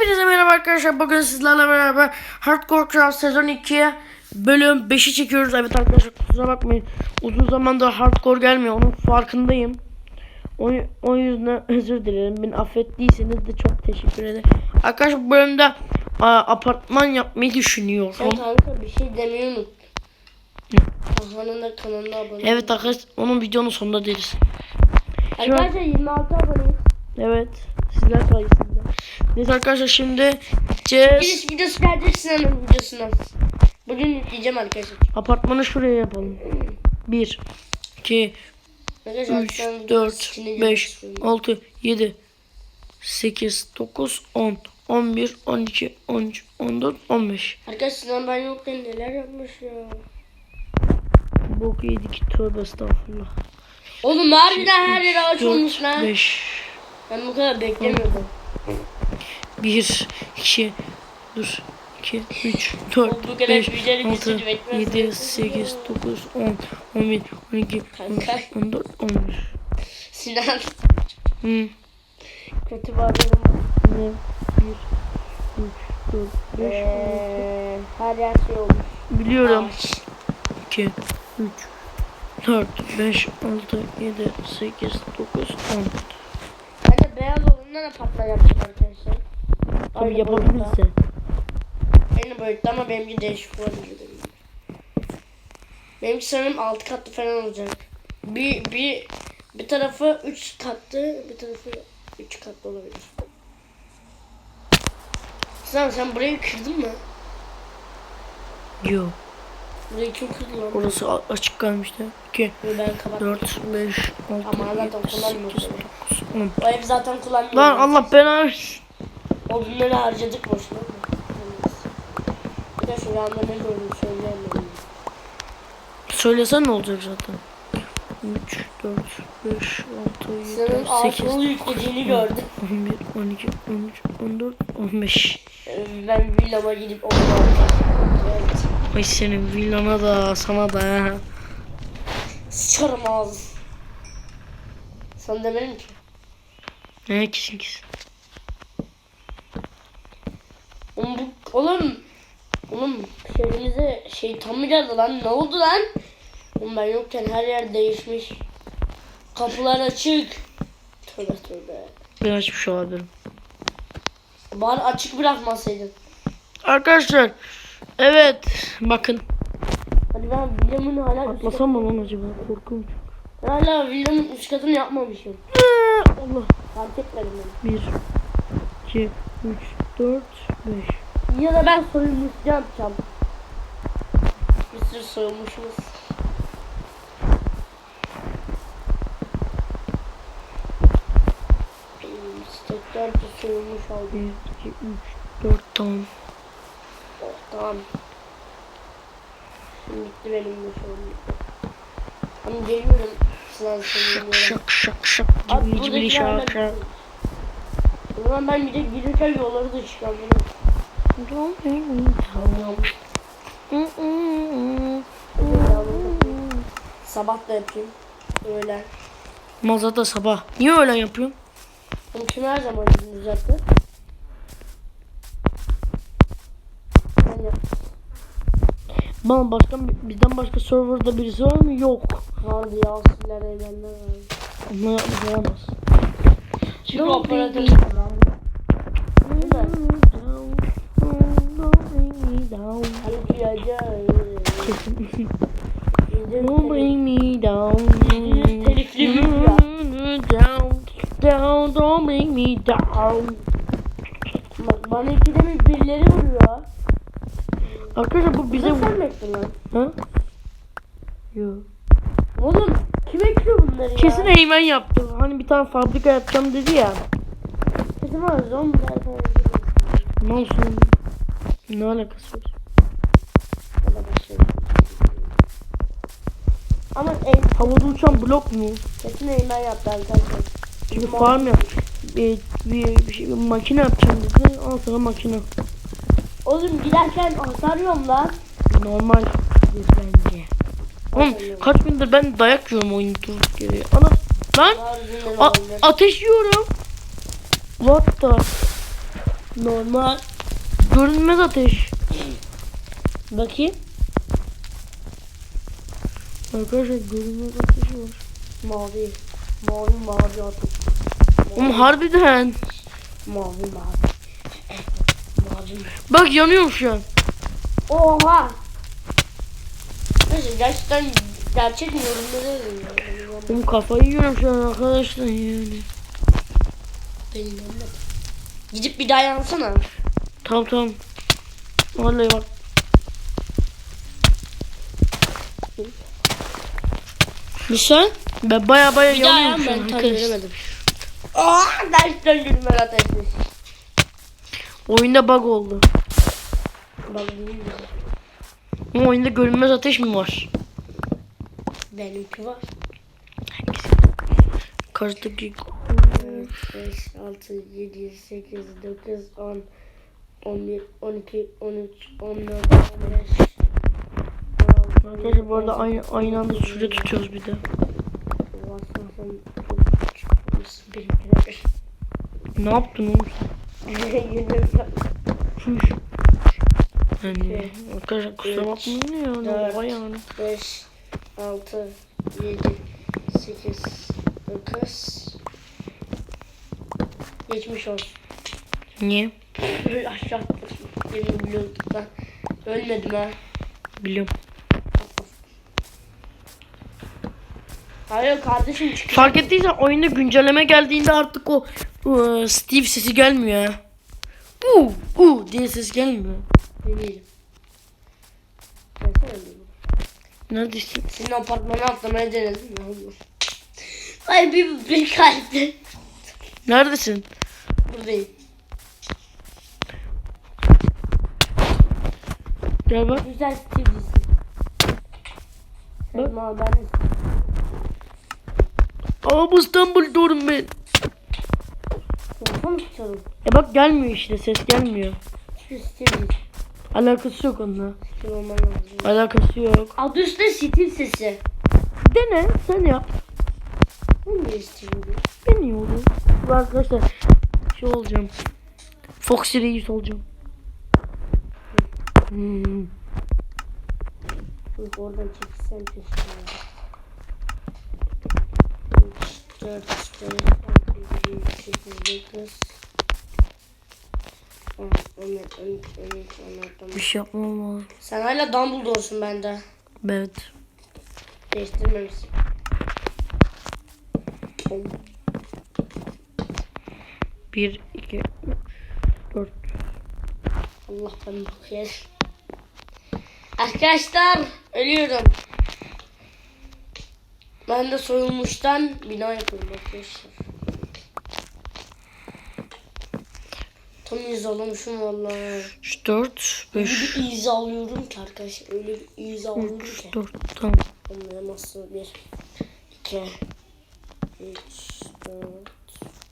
Hepinize merhaba arkadaşlar. Bugün sizlerle beraber Hardcore Craft sezon 2'ye bölüm 5'i çekiyoruz. Evet arkadaşlar kusura bakmayın. Uzun zamandır hardcore gelmiyor. Onun farkındayım. O, o yüzden özür dilerim. Beni affettiyseniz de çok teşekkür ederim. Arkadaşlar bu bölümde a, apartman yapmayı düşünüyorum. Sen kanka bir şey demeyi unut. Hasan'ın da kanalına abone Evet arkadaşlar onun videonun sonunda deriz. Arkadaşlar 26 aboneyiz. Evet sizler sayesinde. Neyse arkadaşlar şimdi gideceğiz. Giriş videosu gelecek sinemanın videosuna. Bugün yükleyeceğim arkadaşlar. Apartmanı şuraya yapalım. 1 2 Arkadaşlar 3, sen 4, sikini 5, görüyorsun. 6, 7, 8, 9, 10, 11, 12, 13, 14, 15. Arkadaşlar Sinan ben yokken neler yapmış ya. Bok yedik tövbe estağfurullah. Oğlum harbiden her yer ağaç olmuş lan. 5, Ben bu kadar beklemiyordum. 1, 2, dur. 2, 3, Oğlum 4, bu kadar 5, güzel 6, bir bekmez 7, misin 8, 9, 10, 11, 12, 13, Kanka. 14, 15. Sinan Hı. kötü. Ne? 1, 3, 4, 5, Ee, her yer şey olmuş. Biliyorum. Ağaç. 2, 3, 4, 5, 6, 7, 8, 9, 10. Beyaz olanından apartman yapacağım arkadaşlar. Tabii Aynı yapabilirse. Aynı boyutta ama benimki değişik olabilir. Benimki sanırım 6 katlı falan olacak. Bir, bir, bir tarafı 3 katlı, bir tarafı 3 katlı olabilir. Sen, sen burayı kırdın mı? Yo. Burayı kim? Orası a- açık kalmıştı. 2, Yo, Ben kapattım. 4, 5, 6, Ama zaten 7, 8, kullanmıyoruz 9, 10. O ev zaten kullanmıyor. Lan Allah belanı. O bunları harcadık boşuna. Bir de şu anda ne gördüm söyleyemem. Söylesen ne olacak zaten? 3, 4, 5, 6, 7, Senin 8, altını yüklediğini gördüm. 11, 12, 13, 14, 15. Ee, Ben villama gidip onu alacağım. Ay senin villana da sana da ha. Sıçarım ağzı. Sen demedin ki. Ne kesin kesin. Oğlum bu, oğlum. Oğlum şehrimize şeytan mı geldi lan? Ne oldu lan? Oğlum ben yokken her yer değişmiş. Kapılar açık. Tövbe tövbe. Ben açmış olabilirim. Bari açık bırakmasaydın. Arkadaşlar. Evet. Bakın. Hadi ben villamın hala Atlasam mı lan acaba? Korkunç. Ben hala villamın üst katını yapmamışım. Allah. Fark etmedim ben. 1, 2, 3, 4, 5. Ya da ben soyulmuş yapacağım. Bir sürü soyulmuşumuz. Hmm, de soyulmuş oldu. 1, 2, 3, 4 tamam. Tamam. Şimdi bitti benim de soyulmuş. Ama geliyorum. Şak şak şak şak. Cibili cibili buradakiler şak şak. O zaman ben bir de girirken yolları da çıkardım. Mm. Sabah da yapayım. Öğlen. Mazada sabah. Niye öyle yapıyorsun? Bunu kim her zaman gündüz yap. Bana başka bizden başka serverda birisi var mı? Yok. Vardı ya siller evlenler vardı. Onlar yapmış olamaz. Çünkü operatör. Don't bring me down. Down. Don't bring me down. Bak bana ikide bir birileri vuruyor. Arkadaşlar bu Bize sen mi ettin lan? Ha? Yok. Oğlum kim ekliyor bunları ya? Kesin Eymen yaptı. Hani bir tane fabrika yapacağım dedi ya. Kesin var zombi zaten. Ne olsun? Ne alakası var? Ama en, Havada uçan blok mu? kesin Eymen yaptı arkadaşlar. Çünkü farm yap. Bir, bir, bir, şey, bir makine yapacağım dedi. Al sana makine. Oğlum giderken hasar yiyorum lan. Normal bence. Oğlum kaç gündür ben dayak yiyorum oyunu durduk yere. Ana lan a- ateş yiyorum. What the? Normal. Görünmez ateş. Bakayım. Arkadaşlar görünmez ateş var. Mavi. Mavi mavi ateş. Oğlum harbiden. Mavi mavi. Mavi. Bak yanıyorum şu an. Oha. Neyse gerçekten gerçek yorumları yazın. Oğlum kafayı yiyorum şu an arkadaşlar yani. Ben inanmadım. Gidip bir daha yansana. Tamam tamam. Vallahi bak. Bir sen? Ben baya baya yanıyorum yan şu an ben arkadaşlar. Aa gerçekten gülme ateşmiş. Oyunda bug oldu. Bak bilmiyorum. Ama oyunda görünmez ateş mi var? Benimki var. Karşıdaki 4, 5, 6, 7, 8, 9, 10, 11, 12, 13, 14, 15. Arkadaşlar bu arada aynı, aynı anda süre tutuyoruz bir de. Ne yaptın oğlum sen? Yani arkadaşlar kusura bakmayın ya. Ne var yani. 5, 6, 7, 8, 9. Geçmiş olsun. Niye? Aşağı atladım. Yemin biliyorduk lan. Ölmedim ha. Biliyorum. Hayır kardeşim çık. Fark ettiysen oyunda güncelleme geldiğinde artık o ıı, Steve sesi gelmiyor. Uuu uuu diye ses gelmiyor. Deneyelim. Neredesin? Senin apartmana atlamaya denedim. Ne olur. Ay bir, bir kalpte. Neredesin? Buradayım. Gel bak. Güzel stilcisin. Bak. Elma ben Aa bu İstanbul diyorum ben. Tutalım. E bak gelmiyor işte ses gelmiyor. Şu stilci. Alakası yok onunla. Olman lazım. Alakası yok. Adı üstte stil sesi. Dene sen yap. Ben de iyi olur. Bu arkadaşlar şey olacağım. Fox Reis olacağım. Hmm. Bak oradan çekilsen keşke. 3, 4, 5, 6, Bir şey yapmam lazım. Sen hala Dumbledore'sun bende. Evet. Değiştirmemişsin. Bir, iki, üç, dört. Allah ben bakayım. Arkadaşlar ölüyorum. Ben de soyulmuştan bina yapıyorum arkadaşlar. Tam izalamışım vallahi. Üç, dört, Öyle beş, bir iza alıyorum ki arkadaşlar. Öyle bir iza alıyorum ki. üç, dört. Tamam. Anlayamazsın. Bir, iki, üç, dört,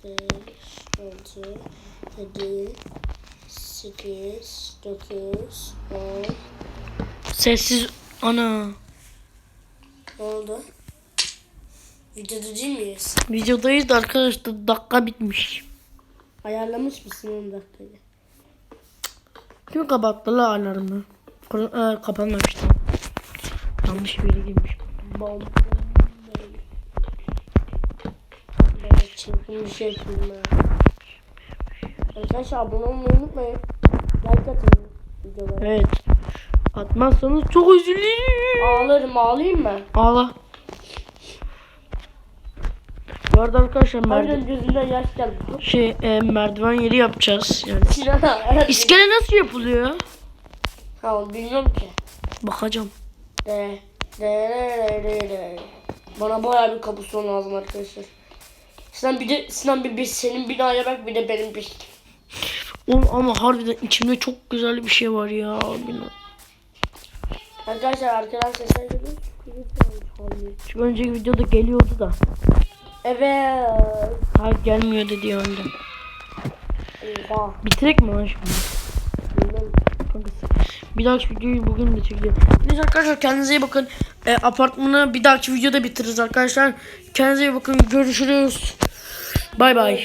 beş, altı, yedi, sekiz, dokuz, on. Sessiz. Ana. Ne oldu? Videoda değil miyiz? Videodayız da arkadaşlar dakika bitmiş. Ayarlamış mısın 10 dakikayı? Kim kapattı la alarmı? Kur- e, kapanmamış tamam. Yanlış bir yere girmiş. Bom. Evet, çılgın bir şey yapayım ben. Arkadaşlar abone olmayı unutmayın. Like atın videolara. Evet. Atmazsanız çok üzülürüm. Ağlarım ağlayayım mı? Ağla. Bu arada arkadaşlar merdiven, gözümden yaş geldi. şey, e, merdiven yeri yapacağız. Yani. Sinan evet. İskele nasıl yapılıyor? Ha bilmiyorum ki. Bakacağım. De, de, de, de, de. Bana bayağı bir kapuston lazım arkadaşlar. Sinan bir de Sinan bir, bir senin binaya bak bir de benim bir. Oğlum ama harbiden içimde çok güzel bir şey var ya. Bilmiyorum. Arkadaşlar arkadan sesler geliyor. Çünkü önceki videoda geliyordu da. Evet. Ha gelmiyor dedi önden. Oha. Bitirek mi lan şimdi? Bir dahaki videoyu bugün de çekeceğiz. Neyse arkadaşlar kendinize iyi bakın. E, apartmanı bir dahaki videoda bitiririz arkadaşlar. Kendinize iyi bakın. Görüşürüz. Bay bay.